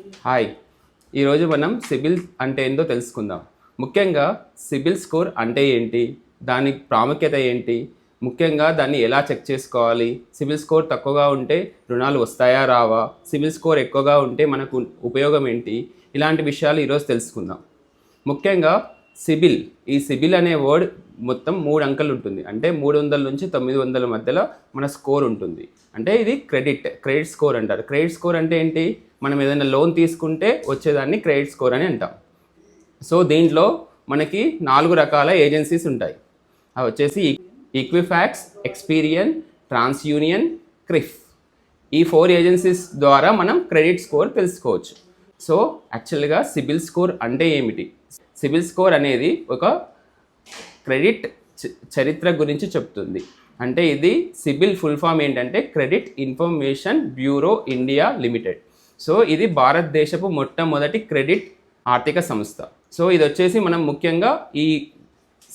Hi. ఈరోజు మనం సిబిల్ అంటే ఏందో తెలుసుకుందాం. ముఖ్యంగా సిబిల్ స్కోర్ అంటే ఏంటి? దాని ప్రాముఖ్యత ఏంటి? ముఖ్యంగా దాన్ని ఎలా చెక్ చేసుకోవాలి? సిబిల్ స్కోర్ తక్కువగా ఉంటే రుణాలు వస్తాయా రావా? సిబిల్ స్కోర్ ఎక్కువగా ఉంటే మనకు ఉపయోగం ఏంటి? ఇలాంటి విషయాలు ఈరోజు తెలుసుకుందాం. ముఖ్యంగా సిబిల్ ఈ సిబిల్ అనే వర్డ్ మొత్తం మూడు అంకెలు ఉంటుంది. అంటే మూడు వందల నుంచి తొమ్మిది వందల మధ్యలో మన స్కోర్ ఉంటుంది. అంటే ఇది క్రెడిట్ క్రెడిట్ స్కోర్ అంటారు. క్రెడిట్ స్కోర్ అంటే ఏంటి? మనం ఏదైనా లోన్ తీసుకుంటే వచ్చేదాన్ని క్రెడిట్ స్కోర్ అని అంటాం. సో దీంట్లో మనకి నాలుగు రకాల ఏజెన్సీస్ ఉంటాయి. అవి వచ్చేసి Equifax Experian TransUnion CRIF ఈ ఫోర్ ఏజెన్సీస్ ద్వారా మనం క్రెడిట్ స్కోర్ తెలుసుకోవచ్చు. సో యాక్చువల్గా సిబిల్ స్కోర్ అంటే ఏమిటి? సిబిల్ స్కోర్ అనేది ఒక క్రెడిట్ చరిత్ర గురించి చెప్తుంది. అంటే ఇది సిబిల్ ఫుల్ ఫామ్ ఏంటంటే credit information bureau India limited. So ఇది భారతదేశపు మొట్టమొదటి క్రెడిట్ ఆర్థిక సంస్థ. సో ఇది వచ్చేసి మనం ముఖ్యంగా ఈ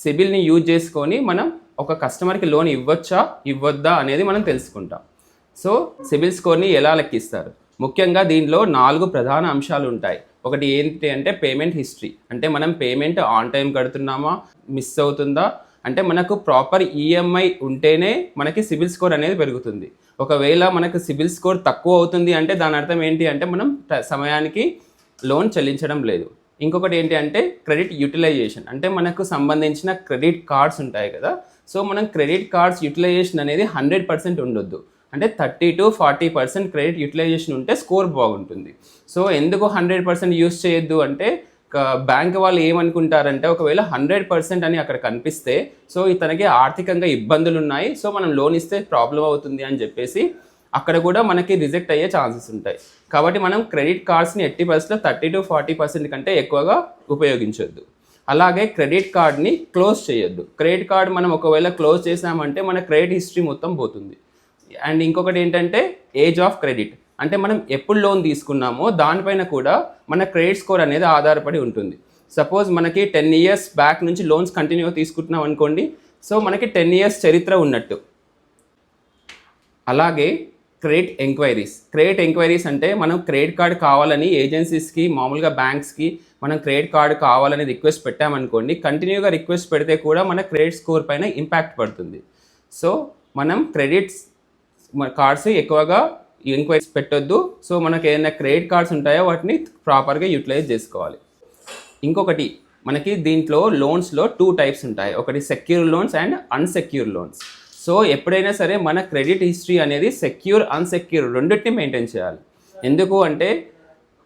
సిబిల్ని యూజ్ చేసుకొని మనం ఒక కస్టమర్కి లోన్ ఇవ్వచ్చా ఇవ్వద్దా అనేది మనం తెలుసుకుంటాం. సో సిబిల్ స్కోర్ని ఎలా లెక్కిస్తారు? ముఖ్యంగా దీనిలో నాలుగు ప్రధాన అంశాలు ఉంటాయి. ఒకటి ఏంటి అంటే పేమెంట్ హిస్టరీ. అంటే మనం పేమెంట్ ఆన్ టైం కడుతున్నామా మిస్ అవుతుందా? అంటే మనకు ప్రాపర్ ఈఎంఐ ఉంటేనే మనకి సిబిల్ స్కోర్ అనేది పెరుగుతుంది. ఒకవేళ మనకు సిబిల్ స్కోర్ తక్కువ అవుతుంది అంటే దాని అర్థం ఏంటి అంటే మనం సమయానికి లోన్ చెల్లించడం లేదు. ఇంకొకటి ఏంటి అంటే క్రెడిట్ యూటిలైజేషన్. అంటే మనకు సంబంధించిన క్రెడిట్ కార్డ్స్ ఉంటాయి కదా. సో మనం క్రెడిట్ కార్డ్స్ యూటిలైజేషన్ అనేది హండ్రెడ్ పర్సెంట్ ఉండొద్దు. అంటే thirty to forty percent credit utilization ఉంటే స్కోర్ బాగుంటుంది. సో ఎందుకు హండ్రెడ్ పర్సెంట్ యూస్ చేయొద్దు అంటే బ్యాంక్ వాళ్ళు ఏమనుకుంటారంటే ఒకవేళ హండ్రెడ్ పర్సెంట్ అని అక్కడ కనిపిస్తే సో ఇతనికి ఆర్థికంగా ఇబ్బందులు ఉన్నాయి సో మనం లోన్ ఇస్తే ప్రాబ్లం అవుతుంది అని చెప్పేసి అక్కడ కూడా మనకి రిజెక్ట్ అయ్యే ఛాన్సెస్ ఉంటాయి. కాబట్టి మనం క్రెడిట్ కార్డ్స్ని ఎట్టి పరిస్థితిలో థర్టీ టు ఫార్టీ పర్సెంట్ కంటే ఎక్కువగా ఉపయోగించొద్దు. అలాగే క్రెడిట్ కార్డ్ని క్లోజ్ చేయొద్దు. క్రెడిట్ కార్డ్ మనం ఒకవేళ క్లోజ్ చేసామంటే మన క్రెడిట్ హిస్టరీ మొత్తం పోతుంది. అండ్ ఇంకొకటి ఏంటంటే ఏజ్ ఆఫ్ క్రెడిట్ అంటే మనం ఎప్పుడు లోన్ తీసుకున్నామో దానిపైన కూడా మన క్రెడిట్ స్కోర్ అనేది ఆధారపడి ఉంటుంది. సపోజ్ మనకి టెన్ ఇయర్స్ బ్యాక్ నుంచి లోన్స్ కంటిన్యూ తీసుకుంటున్నాం అనుకోండి సో మనకి టెన్ ఇయర్స్ చరిత్ర ఉన్నట్టు. అలాగే క్రెడిట్ ఎంక్వైరీస్. క్రెడిట్ ఎంక్వైరీస్ అంటే మనం క్రెడిట్ కార్డ్ కావాలని ఏజెన్సీస్కి మామూలుగా బ్యాంక్స్కి మనం క్రెడిట్ కార్డ్ కావాలని రిక్వెస్ట్ పెట్టామనుకోండి కంటిన్యూగా రిక్వెస్ట్ పెడితే కూడా మన క్రెడిట్ స్కోర్ పైన ఇంపాక్ట్ పడుతుంది. సో మనం క్రెడిట్స్ కార్డ్స్ ఎక్కువగా ఎంక్వైరీస్ పెట్టొద్దు. సో మనకి ఏదైనా క్రెడిట్ కార్డ్స్ ఉంటాయో వాటిని ప్రాపర్గా యూటిలైజ్ చేసుకోవాలి. ఇంకొకటి మనకి దీంట్లో లోన్స్లో టూ టైప్స్ ఉంటాయి. ఒకటి secure loans and unsecure loans. So ఎప్పుడైనా సరే మన క్రెడిట్ హిస్టరీ అనేది సెక్యూర్ అన్సెక్యూర్ రెండింటిని మెయింటైన్ చేయాలి. ఎందుకు అంటే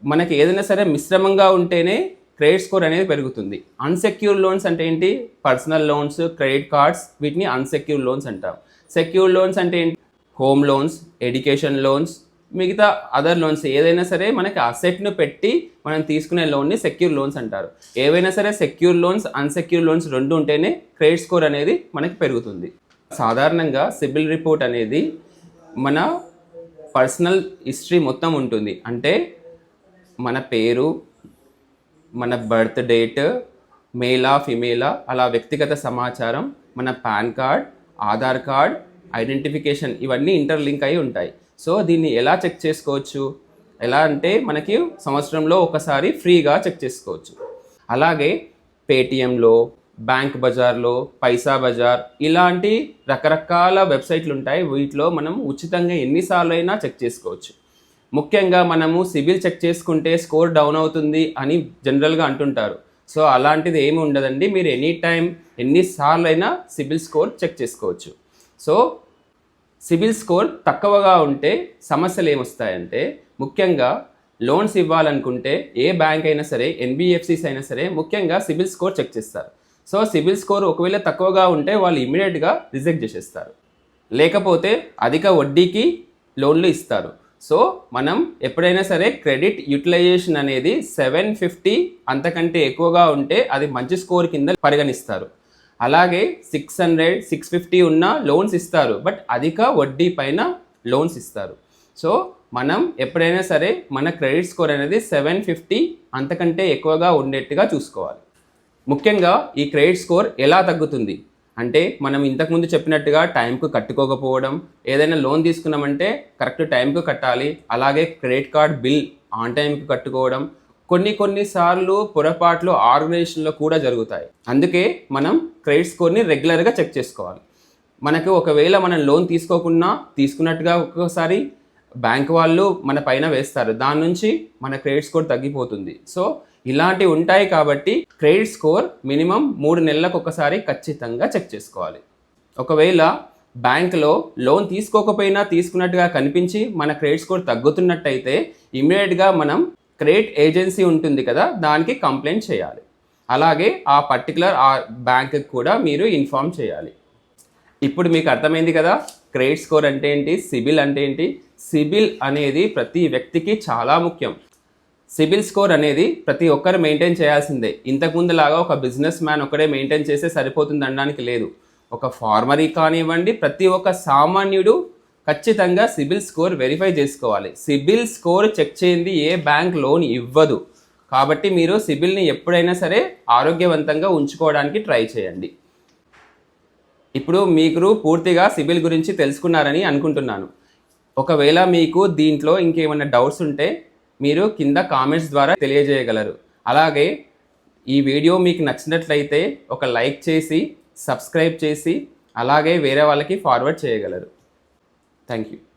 మనకి ఏదైనా సరే మిశ్రమంగా ఉంటేనే క్రెడిట్ స్కోర్ అనేది పెరుగుతుంది. అన్సెక్యూర్ లోన్స్ అంటే ఏంటి? పర్సనల్ లోన్స్ క్రెడిట్ కార్డ్స్ వీటిని అన్సెక్యూర్ లోన్స్ అంటాం. సెక్యూర్ లోన్స్ అంటే ఏంటి? హోమ్ లోన్స్ ఎడ్యుకేషన్ లోన్స్ మిగతా అదర్ లోన్స్ ఏదైనా సరే మనకి అసెట్ను పెట్టి మనం తీసుకునే లోన్ని సెక్యూర్ లోన్స్ అంటారు. ఏవైనా సరే సెక్యూర్ లోన్స్ అన్సెక్యూర్ లోన్స్ రెండు ఉంటేనే క్రెడిట్ స్కోర్ అనేది మనకి పెరుగుతుంది. సాధారణంగా సిబిల్ రిపోర్ట్ అనేది మన పర్సనల్ హిస్టరీ మొత్తం ఉంటుంది. అంటే మన పేరు మన బర్త్ డేట్ మేలా ఫిమేలా అలా వ్యక్తిగత సమాచారం మన PAN card Aadhaar card identification ఇవన్నీ ఇంటర్లింక్ అయి ఉంటాయి. సో దీన్ని ఎలా చెక్ చేసుకోవచ్చు? ఎలా అంటే మనకి సంవత్సరంలో ఒకసారి ఫ్రీగా చెక్ చేసుకోవచ్చు. అలాగే పేటిఎంలో బ్యాంక్ బజార్లో పైసా బజార్ ఇలాంటి రకరకాల వెబ్సైట్లు ఉంటాయి. వీటిలో మనం ఉచితంగా ఎన్నిసార్లు అయినా చెక్ చేసుకోవచ్చు. ముఖ్యంగా మనము సిబిల్ చెక్ చేసుకుంటే స్కోర్ డౌన్ అవుతుంది అని జనరల్గా అంటుంటారు. సో అలాంటిది ఏమి ఉండదండి. మీరు ఎనీ టైం ఎన్నిసార్లు అయినా సిబిల్ స్కోర్ చెక్ చేసుకోవచ్చు. సో సిబిల్ స్కోర్ తక్కువగా ఉంటే సమస్యలు ఏమొస్తాయంటే ముఖ్యంగా లోన్స్ ఇవ్వాలనుకుంటే ఏ బ్యాంక్ అయినా సరే ఎన్బిఎఫ్సిస్ అయినా సరే ముఖ్యంగా సిబిల్ స్కోర్ చెక్ చేస్తారు. సో సిబిల్ స్కోర్ ఒకవేళ తక్కువగా ఉంటే వాళ్ళు ఇమీడియట్గా రిజెక్ట్ చేసేస్తారు. లేకపోతే అధిక వడ్డీకి లోన్లు ఇస్తారు. సో మనం ఎప్పుడైనా సరే క్రెడిట్ యూటిలైజేషన్ అనేది సెవెన్ ఫిఫ్టీ అంతకంటే ఎక్కువగా ఉంటే అది మంచి స్కోర్ కింద పరిగణిస్తారు. అలాగే సిక్స్ హండ్రెడ్ సిక్స్ ఫిఫ్టీ ఉన్న లోన్స్ ఇస్తారు. బట్ అధిక వడ్డీ పైన లోన్స్ ఇస్తారు. సో మనం ఎప్పుడైనా సరే మన క్రెడిట్ స్కోర్ అనేది సెవెన్ ఫిఫ్టీ అంతకంటే ఎక్కువగా ఉండేట్టుగా చూసుకోవాలి. ముఖ్యంగా ఈ క్రెడిట్ స్కోర్ ఎలా తగ్గుతుంది? అంటే మనం ఇంతకుముందు చెప్పినట్టుగా టైంకు కట్టుకోకపోవడం ఏదైనా లోన్ తీసుకున్నామంటే కరెక్ట్ టైంకు కట్టాలి అలాగే క్రెడిట్ కార్డ్ బిల్ ఆన్ టైంకి కట్టుకోవడం కొన్ని కొన్నిసార్లు పొరపాట్లు ఆర్గనైజేషన్లో కూడా జరుగుతాయి. అందుకే మనం క్రెడిట్ స్కోర్ని రెగ్యులర్గా చెక్ చేసుకోవాలి. మనకు ఒకవేళ మనం లోన్ తీసుకోకుండా తీసుకున్నట్టుగా ఒక్కోసారి బ్యాంక్ వాళ్ళు మన పైన వేస్తారు. దాని నుంచి మన క్రెడిట్ స్కోర్ తగ్గిపోతుంది. సో ఇలాంటివి ఉంటాయి కాబట్టి క్రెడిట్ స్కోర్ మినిమం మూడు నెలలకు ఒకసారి ఖచ్చితంగా చెక్ చేసుకోవాలి. ఒకవేళ బ్యాంక్లో లోన్ తీసుకోకపోయినా తీసుకున్నట్టుగా కనిపించి మన క్రెడిట్ స్కోర్ తగ్గుతున్నట్టయితే ఇమీడియట్గా మనం క్రెడిట్ ఏజెన్సీ ఉంటుంది కదా దానికి కంప్లైంట్ చేయాలి. అలాగే ఆ పర్టికులర్ ఆ బ్యాంక్కి కూడా మీరు ఇన్ఫామ్ చేయాలి. ఇప్పుడు మీకు అర్థమైంది కదా క్రెడిట్ స్కోర్ అంటే ఏంటి సిబిల్ అంటే ఏంటి? సిబిల్ అనేది ప్రతి వ్యక్తికి చాలా ముఖ్యం. సిబిల్ స్కోర్ అనేది ప్రతి ఒక్కరు మెయింటైన్ చేయాల్సిందే. ఇంతకుముందు లాగా ఒక బిజినెస్ మ్యాన్ ఒకడే మెయింటైన్ చేస్తే సరిపోతుంది అనడానికి లేదు. ఒక ఫార్మరీ కానివ్వండి ప్రతి ఒక్క సామాన్యుడు ఖచ్చితంగా సిబిల్ స్కోర్ వెరిఫై చేసుకోవాలి. సిబిల్ స్కోర్ చెక్ చేయండి ఏ బ్యాంక్ లోన్ ఇవ్వదు. కాబట్టి మీరు సిబిల్ని ఎప్పుడైనా సరే ఆరోగ్యవంతంగా ఉంచుకోవడానికి ట్రై చేయండి. ఇప్పుడు మీకు పూర్తిగా సిబిల్ గురించి తెలుసుకున్నారని అనుకుంటున్నాను. ఒకవేళ మీకు దీంట్లో ఇంకేమైనా డౌట్స్ ఉంటే మీరు కింద కామెంట్స్ ద్వారా తెలియజేయగలరు. అలాగే ఈ వీడియో మీకు నచ్చినట్లయితే ఒక లైక్ చేసి సబ్స్క్రైబ్ చేసి అలాగే వేరే వాళ్ళకి ఫార్వర్డ్ చేయగలరు. Thank you.